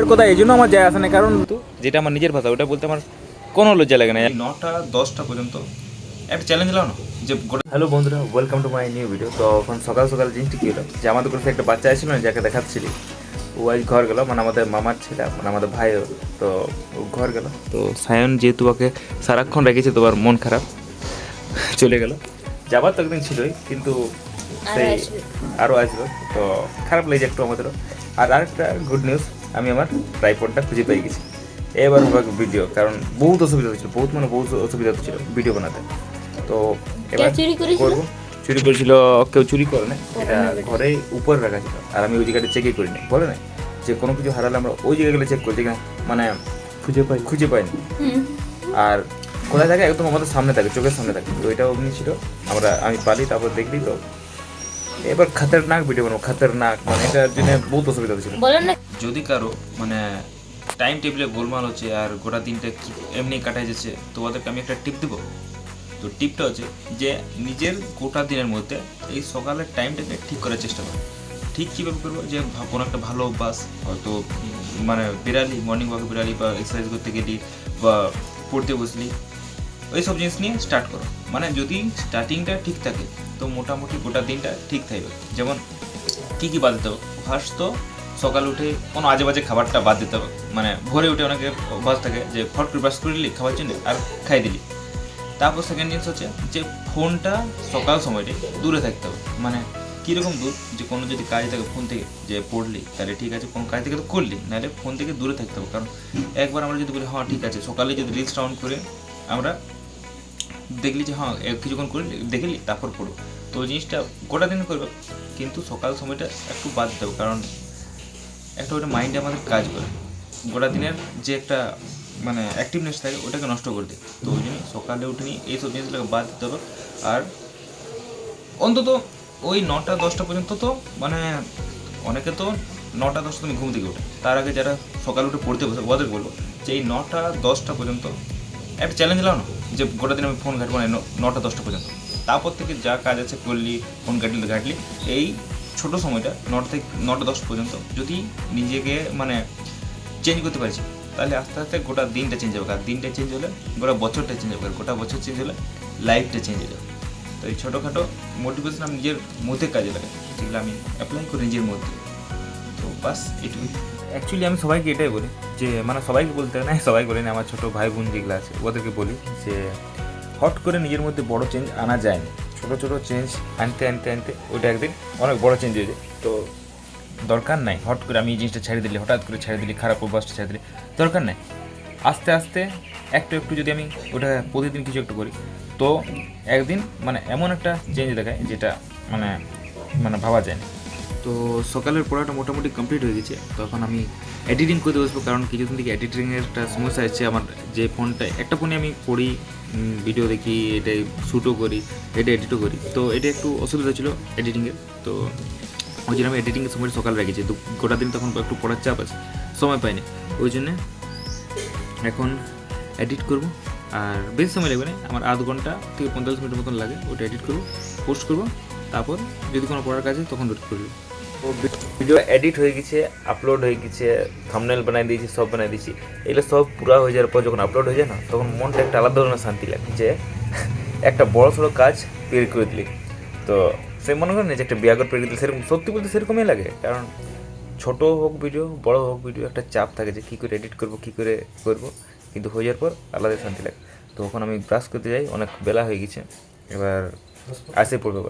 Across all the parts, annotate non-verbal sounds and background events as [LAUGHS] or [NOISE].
এর কথা এই জন্য আমার যায় আসে না কারণ যেটা আমার নিজের ভাষা ওটা বলতে আমার কোনো লজ্জা লাগে না। নটা দশটা পর্যন্ত একটা চ্যালেঞ্জ লাও না? যে হ্যালো বন্ধুরা welcome to my new video তো এখন সকাল সকাল জিনিসটি কী হলো? যে আমাদের কাছে একটা বাচ্চা আসছিল না যাকে দেখাচ্ছিলি। ও আজ ঘর গেল মানে আমাদের মামার ছেলে মানে আমাদের ভাইও। তো ও ঘর গেল। তো সায়ন যেহেতু ওকে সারাক্ষণ রেখেছে তোমার মন খারাপ চলে গেল। যাবার তো একদিন ছিলই কিন্তু সেই আরও আসবে। তো খারাপ লেগেছে একটু আমাদেরও। আর আরেকটা গুড নিউজ আমি আমার ট্রাইপডটা খুঁজে পেয়ে গেছি। এবার ভিডিও কারণ বহুত অসুবিধা হচ্ছিল বহুত মানে বহুত অসুবিধা হচ্ছিল ভিডিও বানাতে। তো এবার চুরি করেছিল? করব। চুরি করেছিল কেউ চুরি করে না এটা ঘরে উপরে রাখা ছিল। আর আমি ওই জায়গাটা চেকই করিনি বলে না যে কোনো কিছু হারালে আমরা ওই জায়গাগুলো চেক করি যেখানে মানে খুঁজে পাই খুঁজে পাইনি আর কোথায় থাকে? একদম আমাদের সামনে থাকে চোখের সামনে থাকে। তো ওইটা অমনি ছিল। আমরা আমি পালি তারপর দেখলি তো এবার খাতারনাক ভিডিও বানাবো খাতারনাক মানে এটার জন্য বহুত অসুবিধা হচ্ছিল বলেন না। যদি কারও মানে টাইম টেবিলে গোলমাল হচ্ছে আর গোটা দিনটা এমনি কাটাই যাচ্ছে তো ওদেরকে আমি একটা টিপ দেবো। তো টিপটা হচ্ছে যে নিজের গোটা দিনের মধ্যে এই সকালের টাইমটাকে ঠিক করার চেষ্টা করো। ঠিক কীভাবে করব? যে কোনো একটা ভালো অভ্যাস হয়তো মানে বেরালি মর্নিং ওয়াকে বেরালি বা এক্সারসাইজ করতে গেলি বা পড়তে বসলি ওই সব জিনিস নিয়ে স্টার্ট করো। মানে যদি স্টার্টিংটা ঠিক থাকে, তো মোটামুটি গোটা দিনটা ঠিক থাকবে। যেমন কী কী বাদ দিতে হবে? ফার্স্ট তো সকাল উঠে কোনো আজে বাজে খাবারটা বাদ দিতে হবে। মানে ভোরে উঠে অনেকে অভ্যাস থাকে যে ফট করে ব্রাশ করে নিলি, খাবার জন্য আর খাই দিলি। তারপর সেকেন্ড জিনিস হচ্ছে যে ফোনটা সকাল সময়টি দূরে থাকতে হবে। মানে কীরকম দূর? যে কোনো যদি কাজ থাকে ফোন থেকে যে পড়লি, তাহলে ঠিক আছে, কোনো কাজ থেকে তো করলি, নাহলে ফোন থেকে দূরে থাকতে হবে। কারণ একবার আমরা যদি বলি হ্যাঁ ঠিক আছে। সকালে যদি রিলসটা অন করে আমরা দেখলি যে হ্যাঁ কিছুক্ষণ করে দেখলি, তারপর পড়ো। তো জিনিসটা গোটা দিন করবে, কিন্তু সকাল সময়টা একটু বাদ দেবো কারণ একটা ওটা মাইন্ডে আমাদের কাজ করে। গোটা দিনের যে একটা মানে অ্যাক্টিভনেস থাকে, ওটাকে নষ্ট করে দেয় তো ওই জন্য সকালে উঠে নিয়ে এইসব জিনিসগুলোকে বাদ দিতে হবে। আর অন্তত ওই নটা, দশটা পর্যন্ত তো মানে অনেকে তো নটা, দশটা তুমি ঘুম থেকে ওঠে। তার আগে যারা সকালে উঠে পড়তে বসে, ওদের বলব যে এই নটা, দশটা পর্যন্ত একটা চ্যালেঞ্জ লাও না? যে গোটা দিন আমি ফোন ঘাটবো না নটা, দশটা পর্যন্ত। তারপর থেকে যা কাজ আছে করলি ফোন ঘাটলি তো ঘাটলি। এই ছোট সময়টা, নটা থেকে, নটা, দশ পর্যন্ত যদি নিজেকে মানে চেঞ্জ করতে পারছি তাহলে আস্তে আস্তে গোটা দিনটা চেঞ্জ হবে। আর দিনটা চেঞ্জ হলে, গোটা বছরটা চেঞ্জ হবে। গোটা বছর চেঞ্জ হলে লাইফটা চেঞ্জ হয়ে যাবে। তো এই ছোটোখাটো মোটিভেশন আমি নিজের মধ্যে কাজে লাগে যেগুলো আমি অ্যাপ্লাই করি নিজের মধ্যে। তো বাস এটুকুই অ্যাকচুয়ালি আমি সবাইকে এটাই বলি যে মানে সবাইকে বলতে না, [LAUGHS] সবাই বলি না, আমার ছোটো ভাই বোন যেগুলো আছে, ওদেরকে বলি যে, হট করে নিজের মধ্যে বড় চেঞ্জ আনা যায় না ছোটো ছোটো চেঞ্জ আনতে আনতে আনতে, ওইটা একদিন অনেক বড় চেঞ্জ হয়ে যায়। তো দরকার নাই, হট করে আমি এই জিনিসটা ছেড়ে দিলি, হঠাৎ করে ছেড়ে দিলি, খারাপ অভ্যাসটা ছেড়ে দিলি, দরকার নাই। আস্তে আস্তে, একটু একটু যদি আমি ওটা প্রতিদিন কিছু একটু করি, তো একদিন মানে এমন একটা চেঞ্জ দেখায় যেটা মানে মানে ভাবা যায় না। তো সকালের পড়াটা মোটামুটি কমপ্লিট হয়ে গেছে। তখন আমি এডিটিং করতে বসবো, কারণ কিছুদিন থেকে এডিটিংয়ের একটা সমস্যা হচ্ছে আমার, যে ফোনটা একটা ফোনে আমি পড়ি ভিডিও দেখি এটাই শ্যুটও করি, এটা এডিটও করি। তো এটা একটু অসুবিধা ছিল এডিটিংয়ের তো ওই জন্য আমি এডিটিংয়ের সময় সকাল রেখেছি। তো গোটা দিন তখন একটু পড়ার চাপ আছে, সময় পাইনি। ওই জন্যে এখন এডিট করব, আর বেশি সময় লাগবে না, আমার আধ ঘণ্টা থেকে পঁয়তাল্লিশ মিনিট মতন লাগে, ওটা এডিট করব পোস্ট করব, তারপর যদি কোনো পড়ার কাজে তখন রোড করব তো ভিডিও এডিট হয়ে গেছে আপলোড হয়ে গেছে থামনেল বানাই দিয়েছি, সব বানাই দিয়েছি, এগুলো সব পুরা হয়ে যাওয়ার পর যখন আপলোড হয়ে যায় না, তখন মনটা একটা আলাদা ধরনের শান্তি লাগে যে একটা বড় সড়ো কাজ পের করে দিলি। তো সে মনে করেন যে একটা বিয়াগর পেরে দিলে, সেরকম, সত্যি বলতে সেরকমই লাগে। কারণ ছোট হোক ভিডিও বড় হোক ভিডিও একটা চাপ থাকে যে কী করে এডিট করব, কী করে করব। কিন্তু হয়ে যাওয়ার পর আলাদা শান্তি লাগে। তো ওখন আমি ব্রাশ করতে যাই, অনেক বেলা হয়ে গেছে, এবার আসে পড়বে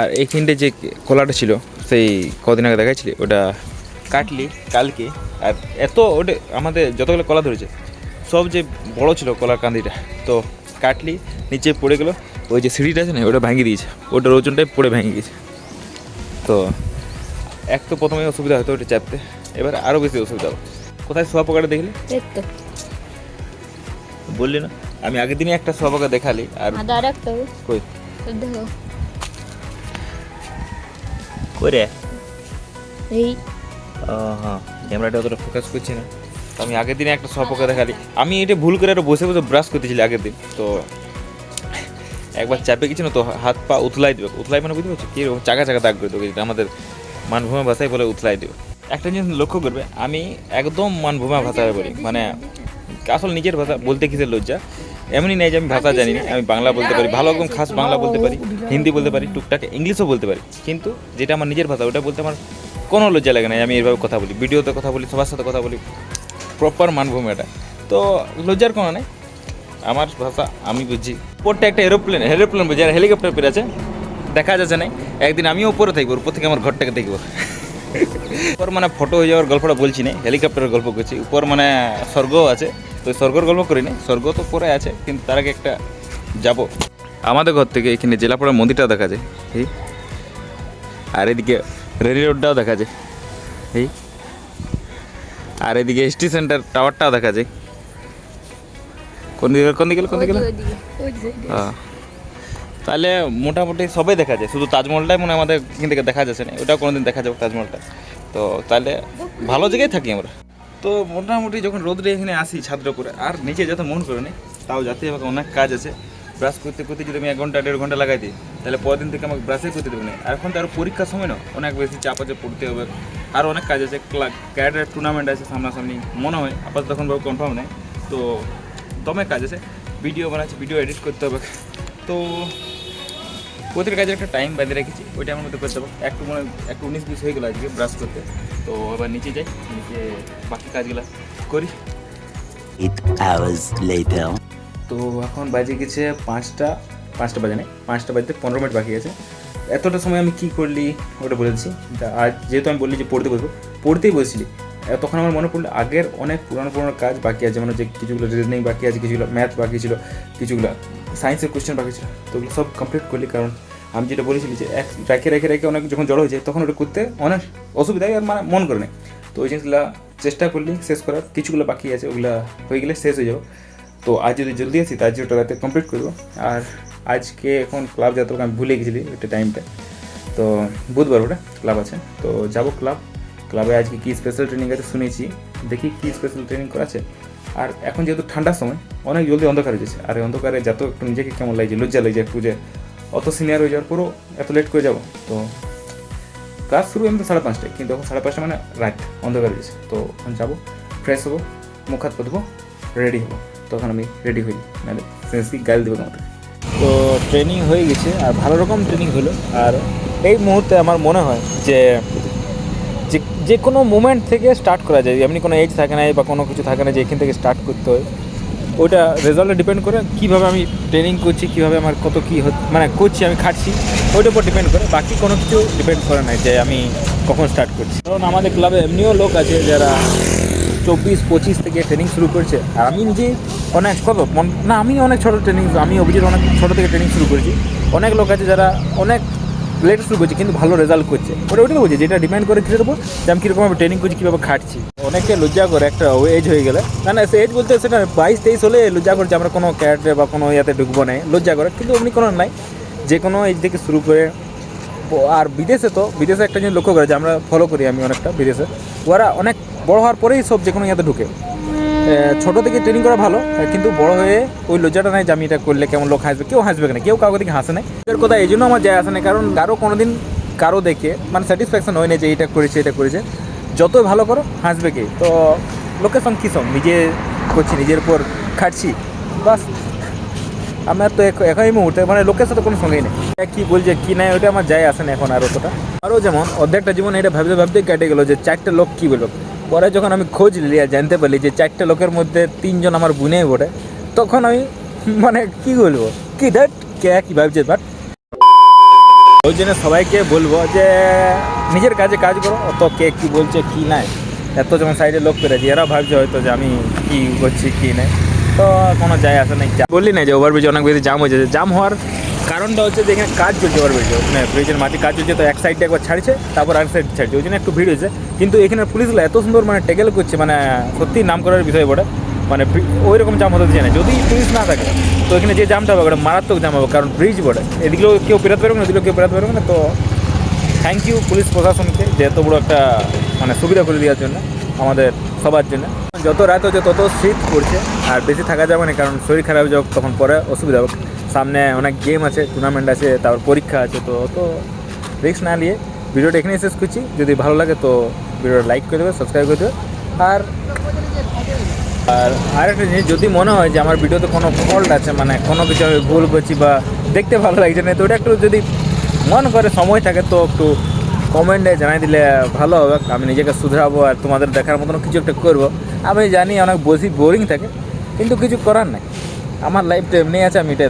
আর এইখানটা যে কলাটা ছিল সেই কদিন আগে দেখাইছিলি ওটা কাটলি কালকে আর এত ওটা আমাদের যতগুলো কলা ধরেছে সব যে বড় ছিল কলার কান্দিটা তো কাটলি নিচে পড়ে গেলো ওই যে সিঁড়িটা আছে না ওটা ভাঙিয়ে দিয়েছে ওটার ওজনটাই পড়ে ভেঙে গেছে। তো এক তো প্রথমে অসুবিধা হতো ওটা চাপতে এবার আরও বেশি অসুবিধা হবে। কোথায় সোয়া পোকাটা দেখলি? বললি না আমি আগের দিনই একটা সোয়া পোকা দেখালি আর হবে। কই করে? এই। হ্যাঁ ক্যামেরাটা অতটা ফোকাস করছে না। তো আমি আগের দিনে একটা সোয়া পোকা দেখালি। আমি এটা ভুল করে একটা বসে বসে ব্রাশ করতেছিলি আগের দিন। তো একবার চাপে গেছি না তো হাত পা উতলাই দেবে। উতলাই মানে বুঝতে পারছ কীরকম চাকা চাকা দাগ করে দেবে। আমাদের মানভূমের ভাষায় বলে উতলাই দেবে। একটা জিনিস লক্ষ্য করবে আমি একদম মানভূমা ভাষায় বলি। মানে আসল নিজের ভাষা বলতে কিসের লজ্জা? এমনই নেই যে আমি ভাষা জানি না আমি বাংলা বলতে পারি ভালো একদম খাস বাংলা বলতে পারি হিন্দি বলতে পারি টুকটাক ইংলিশও বলতে পারি কিন্তু যেটা আমার নিজের ভাষা ওটা বলতে আমার কোনো লজ্জা লাগে না আমি এইভাবে কথা বলি ভিডিওতে কথা বলি সবার সাথে কথা বলি প্রপার মানভূমি এটা। তো লজ্জার কোনো নেই আমার ভাষা আমি বুঝি। উপরটা একটা এরোপ্লেন এরোপ্লেন বুঝি আর হেলিকপ্টার পেরে আছে দেখা যাচ্ছে না একদিন আমিও উপরে থাকব উপর থেকে আমার ঘরটাকে দেখব। [LAUGHS] উপর মানে ফটো হয়ে যাওয়ার গল্পটা বলছি না হেলিকপ্টারের গল্প করছি উপর মানে স্বর্গও আছে। তো স্বর্গর গল্প করি না স্বর্গ তো পরে আছে কিন্তু তার আগে একটা যাব। আমাদের ঘর থেকে এখানে জেলাপাড়ার মন্দিরটা দেখা যায়। এই আর এদিকে রেলি রোডটাও দেখা যায়। এই আর এদিকে এসটি সেন্টার টাওয়ারটাও দেখা যায়। কোন দিকে কোন দিকে কোন দিকে হ্যাঁ। তাহলে মোটামুটি সবাই দেখা যায় শুধু তাজমহলটাই মনে আমাদের এখান থেকে দেখা যাচ্ছে না। ওটাও কোনোদিন দেখা যাবে তাজমহলটা। তো তাহলে ভালো জায়গায় থাকি আমরা। তো মোটামুটি যখন রোদরে এখানে আসি ছাত্র করে আর নিচে যেতে মন করে নেই তাও যাতে আমাকে অনেক কাজ আছে। ব্রাশ করতে করতে যদি আমি এক ঘণ্টা, দেড় ঘণ্টা লাগাই দিই, তাহলে পরের দিন থেকে আমাকে ব্রাশে করতে দেবে না। আর এখন তো আরও পরীক্ষার সময় না, অনেক বেশি চাপ আছে, পড়তে হবে। আর অনেক কাজ আছে ক্যাডের টুর্নামেন্ট আছে সামনাসামনি, মনে হয়, আপাতত এখন তখন কনফার্ম নেই। তো দমে কাজ আছে ভিডিও বানাচ্ছি ভিডিও এডিট করতে হবে। তো প্রতিটা কাজের একটা টাইম বেঁধে রেখেছি ওই টাইমের মধ্যে করতে হবে একটু মনে একটু উনিশ বিশ হয়ে গেলো আজকে ব্রাশ করতে। তো এবার নিচে যাই নিচে বাকি কাজগুলো করি. তো এখন বাজে গেছে পাঁচটা পাঁচটা বাজে নেই পাঁচটা বাজতে পনেরো মিনিট বাকি আছে। এতটা সময় আমি কী করলি ওটা বলে দিচ্ছি। তা আজ যেহেতু আমি বললি যে পড়তে বসবো পড়তেই বসছিলি। তখন আমার মনে পড়ল আগের অনেক পুরানো পুরানো কাজ বাকি আছে মানে যে কিছুগুলো রিজনিং বাকি আছে, কিছুগুলো ম্যাথ বাকি ছিল, কিছুগুলো সায়েন্সের কোশ্চেন বাকি ছিল, তো ওগুলো সব কমপ্লিট করলি কারণ আমি যেটা বলেছিলি যে এক, রেখে রেখে রেখে অনেক যখন জড়ো হয়ে যায়, তখন ওটা করতে অনেক অসুবিধা আর মানে মন করে নেই। তো ওই জিনিসগুলো চেষ্টা করলি শেষ করার, কিছুগুলো বাকি আছে, ওগুলো হয়ে গেলে শেষ হয়ে যাবে। তো আজ যদি জলদি আসি তো আজ ওটা রাতে কমপ্লিট করব। আর আজকে এখন ক্লাব যেতে আমি ভুলে গেছিলি ওইটা টাইমটা তো বুধবার ওটা ক্লাব আছে, তো যাব ক্লাব ক্লাবে আজকে কী স্পেশাল ট্রেনিং আছে শুনেছি, দেখি কী স্পেশাল ট্রেনিং করাছে আর এখন যেহেতু ঠান্ডার সময়, অনেক জলদি অন্ধকার হয়ে যাচ্ছে। আর অন্ধকারে যত একটু নিজেকে কেমন লাগছে লজ্জা লাগছে একটু যে অত সিনিয়র হয়ে যাওয়ার পরও এত লেট করে যাব। তো ক্লাস শুরু এমনি সাড়ে পাঁচটায়, কিন্তু এখন সাড়ে পাঁচটা মানে রাত, অন্ধকার হয়ে গেছে তো এখন যাব ফ্রেশ হব, মুখ হাত পাতবো রেডি হব। তখন আমি রেডি হই, নাহলে সেন্সি গাল দেবো আমাদের তো ট্রেনিং হয়ে গেছে, আর ভালো রকম ট্রেনিং হলো। আর এই মুহূর্তে আমার মনে হয় যে যে কোনো মুমেন্ট থেকে স্টার্ট করা যায়। এমনি কোনো এজ থাকে না বা কোনো কিছু থাকে না যে এখান থেকে স্টার্ট করতে হয়। ওইটা রেজাল্টে ডিপেন্ড করে কীভাবে আমি ট্রেনিং করছি, কীভাবে আমার কত কী মানে করছি, আমি খাটছি, ওইটার উপর ডিপেন্ড করে। বাকি কোনো কিছু ডিপেন্ড করে না যে আমি কখন স্টার্ট করছি। কারণ আমাদের ক্লাবে এমনিও লোক আছে যারা চব্বিশ, পঁচিশ থেকে ট্রেনিং শুরু করছে। আর আমি নিজেই অনেক কত না, আমি অনেক ছোটো ট্রেনিং আমি অভিজিৎ অনেক ছোটো থেকে ট্রেনিং শুরু করেছি। অনেক লোক আছে যারা অনেক লেট শুরু করছে, কিন্তু ভালো রেজাল্ট করছে। ওটা ওটাই বলছি, যেটা ডিপেন্ড করে কিসের উপর, যে আমি কীরকম ট্রেনিং করছি, কীভাবে খাটছি। অনেকে লজ্জা করে, একটা এজ হয়ে গেলে। না না, সে এজ বলতে সেটা বাইশ তেইশ হলে লজ্জা করছে, আমরা কোনো ক্যারেটে বা কোনো ইয়াতে ঢুকবো না, লজ্জা করে। কিন্তু অমনি কোনো নাই। যে কোনো এজ থেকে শুরু করে আর বিদেশে তো, বিদেশে একটা জিনিস লক্ষ্য করে যে আমরা ফলো করি আমি অনেকটা বিদেশে। ওরা অনেক বড় হওয়ার পরেই সব যে কোনো ইয়াতে ঢুকে। ছোট থেকে ট্রেনিং করা ভালো কিন্তু বড় হয়ে ওই লজ্জাটা নাই যে আমি এটা করলে কেমন লোক হাসবে, কেউ হাসবে না, কেউ কাউকে দিকে হাসে নাই। এর কথা এই জন্য আমার যায় আসে না কারণ কারও কোনোদিন কারও দেখে মানে স্যাটিসফ্যাকশন হয় না যে এটা করেছে এটা করেছে। যতই ভালো করো, হাসবে কে? তো লোকের সঙ্গে কী সঙ্গ? নিজে করছি, নিজের উপর খাটছি, বাস। আমার তো এখন এই মুহূর্তে মানে লোকের সাথে কোনো সঙ্গেই নেই। কী বলছে, কী নাই ওটা আমার যায় আসে না এখন আর অতটা। আরও যেমন, অর্ধেকটা জীবন এটা ভাবতে ভাবতে কেটে গেলো যে চারটে লোক কী বলব? পরে যখন আমি খোঁজ নিলি আর জানতে পারলি যে চারটে লোকের মধ্যে তিনজন আমার বুনেই বটে তখন আমি মানে কি বলব? কি দ্যাট কে কী ভাবছে বাট ওই জন্য সবাইকে বলব যে, নিজের কাজে কাজ করো, অত কে কী বলছে, কি নাই। এত যেমন সাইডে লোক পেরেছি এরা ভাবছে হয়তো যে আমি কি করছি, কি নাই। তো কোনো যায় আসে নাই। বললি না যে ওভারব্রিজে অনেক বেশি জাম হয়ে হয়েছে জাম হওয়ার কারণটা হচ্ছে যে এখানে কাজ চলছে ওভারব্রিজে মানে ব্রিজের মাটি কাজ চলছে, তো এক সাইডে একবার ছাড়ছে, তারপর আরেক সাইড ছাড়ছে, ওই জন্য একটু ভিড় হয়েছে। কিন্তু এখানে পুলিশগুলো এত সুন্দর মানে টেকেল করছে মানে সত্যি নাম করার বিষয় বটে। মানে ওই রকম জাম হতে দিচ্ছে না। যদি পুলিশ না থাকে, তো এখানে যে জামটা হবে, ওটা মারাত্মক জাম হবে, কারণ ব্রিজ বটে। এদিকেও কেউ পেরাতে পারবে না, ওদিকেও কেউ পেরাতে পারবে না, তো থ্যাংক ইউ পুলিশ প্রশাসনকে যে এত বড় একটা মানে সুবিধা করে দেওয়ার জন্য, আমাদের সবার জন্য। যত রাত হচ্ছে, তত শীত পড়ছে, আর বেশি থাকা যাবে না, কারণ শরীর খারাপ যাক তখন পরে অসুবিধা হোক সামনে অনেক গেম আছে টুর্নামেন্ট আছে, তারপর পরীক্ষা আছে, তো তো রিস্ক না নিয়ে ভিডিওটা এখানেই শেষ করছি। যদি ভালো লাগে তো ভিডিওটা লাইক করে দেবে সাবস্ক্রাইব করে দেবে। আর আর আরেকটা জিনিস, যদি মনে হয় যে আমার ভিডিওতে কোনো ফল্ট আছে মানে কোনো কিছু আমি ভুল করছি বা দেখতে ভালো লাগছে না, তো ওটা একটু যদি মন করে, সময় থাকে, তো একটু কমেন্টে জানাই দিলে ভালো হবে। আমি নিজেকে শুধরাবো আর তোমাদের দেখার মতন কিছু একটা করব। আমি জানি অনেক বসি বোরিং থাকে, কিন্তু কিছু করার নাই। আমার লাইফটা এমনি আছে আমি এটাই